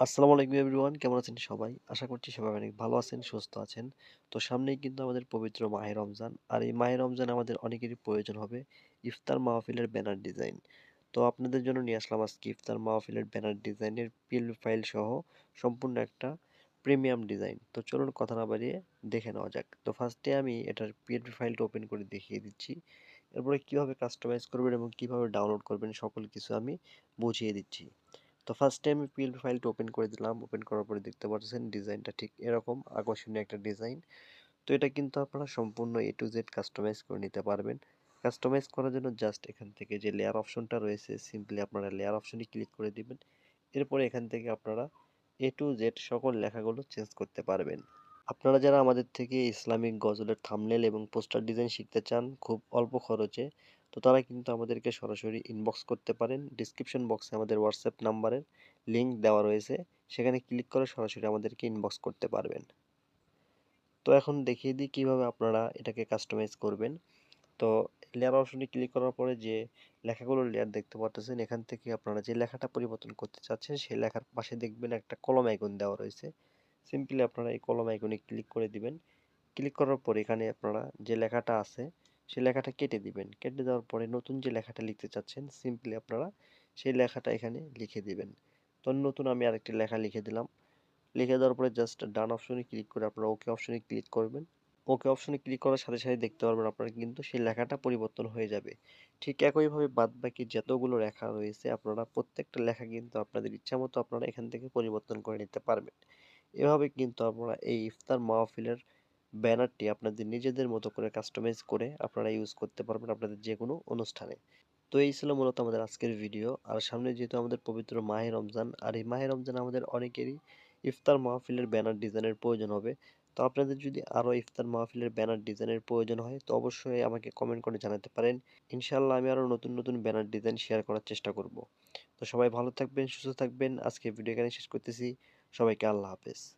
আসসালামু আলাইকুম এভরিওয়ান, কেমন আছেন সবাই? আশা করছি সবাই অনেক ভালো আছেন, সুস্থ আছেন। তো সামনেই কিন্তু আমাদের পবিত্র মাহে রমজান, আর এই মাহে রমজান আমাদের অনেকেরই প্রয়োজন হবে ইফতার মাহফিলের ব্যানার ডিজাইন। তো আপনাদের জন্য নিয়ে আসলাম আজকে ইফতার মাহফিলের ব্যানার ডিজাইনের পিল ফাইল সহ সম্পূর্ণ একটা প্রিমিয়াম ডিজাইন। তো চলুন কথা না বাড়িয়ে দেখে নেওয়া যাক। তো ফার্স্টে আমি এটার পিএলপি ফাইলটা ওপেন করে দেখিয়ে দিচ্ছি। এরপরে কীভাবে কাস্টমাইজ করবেন এবং কীভাবে ডাউনলোড করবেন সকল কিছু আমি বুঝিয়ে দিচ্ছি। তো ফার্স্ট টাইম পিএলপি ফাইলটা ওপেন করে দিলাম ওপেন করার পরে দেখতে পাচ্ছেন ডিজাইনটা ঠিক এরকম, আকর্ষণীয় একটা ডিজাইন। তো এটা কিন্তু আপনারা সম্পূর্ণ এ টু জেড কাস্টমাইজ করে নিতে পারবেন। কাস্টমাইজ করার জন্য জাস্ট এখান থেকে যে লেয়ার অপশনটা রয়েছে সিম্পলি আপনারা লেয়ার অপশনে ক্লিক করে দিবেন। এরপরে এখান থেকে আপনারা এ টু জেড সকল লেখাগুলো চেঞ্জ করতে পারবেন। আপনারা যারা আমাদের থেকে ইসলামিক গজলের থামনেল এবং পোস্টার ডিজাইন শিখতে চান, খুব অল্প খরচে তো তারা কিন্তু আমাদেরকে সরাসরি ইনবক্স করতে পারেন। ডিসক্রিপশন বক্সে আমাদের হোয়াটসঅ্যাপ নাম্বারের লিঙ্ক দেওয়া রয়েছে। সেখানে ক্লিক করে সরাসরি আমাদেরকে ইনবক্স করতে পারবেন। তো এখন দেখিয়ে দিই কীভাবে আপনারা এটাকে কাস্টমাইজ করবেন। তো লেয়ার অপশনে ক্লিক করার পরে যে লেখাগুলো লেয়ার দেখতে পাচ্ছেন এখান থেকে আপনারা যে লেখাটা পরিবর্তন করতে চাচ্ছেন, সেই লেখার পাশে দেখবেন একটা কলম আইকন দেওয়া রয়েছে। সিম্পলি আপনারা এই কলম আইকনে ক্লিক করে দিবেন। ক্লিক করার পর এখানে আপনারা যে লেখাটা আছে সেই লেখাটা কেটে দিবেন। কেটে দেওয়ার পরে নতুন যে লেখাটা লিখতে চাচ্ছেন, সিম্পলি আপনারা সেই লেখাটা এখানে লিখে দিবেন। তো নতুন আমি আরেকটি লেখা লিখে দিলাম। লিখে দেওয়ার পরে জাস্ট ডান অপশনে ক্লিক করে আপনারা ওকে অপশনে ক্লিক করবেন। ওকে অপশনে ক্লিক করার সাথে সাথে দেখতে পারবেন আপনারা কিন্তু সেই লেখাটা পরিবর্তন হয়ে যাবে। ঠিক একইভাবে বাদ বাকি যতগুলো লেখা রয়েছে, আপনারা প্রত্যেকটা লেখা কিন্তু আপনাদের ইচ্ছা মতো আপনারা এখান থেকে পরিবর্তন করে নিতে পারবেন। এভাবে কিন্তু আপনারা এই ইফতার মাহফিলের ব্যানারটি আপনাদের নিজেদের মতো করে কাস্টমাইজ করে আপনারা ইউজ করতে পারবেন আপনাদের যে কোনো অনুষ্ঠানে। তো এই ছিল মূলত আমাদের আজকের ভিডিও আর সামনে যেহেতু আমাদের পবিত্র মাহে রমজান, আর এই মাহে রমজান আমাদের অনেকেরই ইফতার মাহফিলের ব্যানার ডিজাইনের প্রয়োজন হবে। তো আপনাদের যদি আরও ইফতার মাহফিলের ব্যানার ডিজাইনের প্রয়োজন হয়, তো অবশ্যই আমাকে কমেন্ট করে জানাতে পারেন। ইনশাল্লাহ আমি আরও নতুন নতুন ব্যানার ডিজাইন শেয়ার করার চেষ্টা করব। তো সবাই ভালো থাকবেন, সুস্থ থাকবেন। আজকে ভিডিও এখানে শেষ করতেছি। সবাইকে আল্লাহ হাফেজ।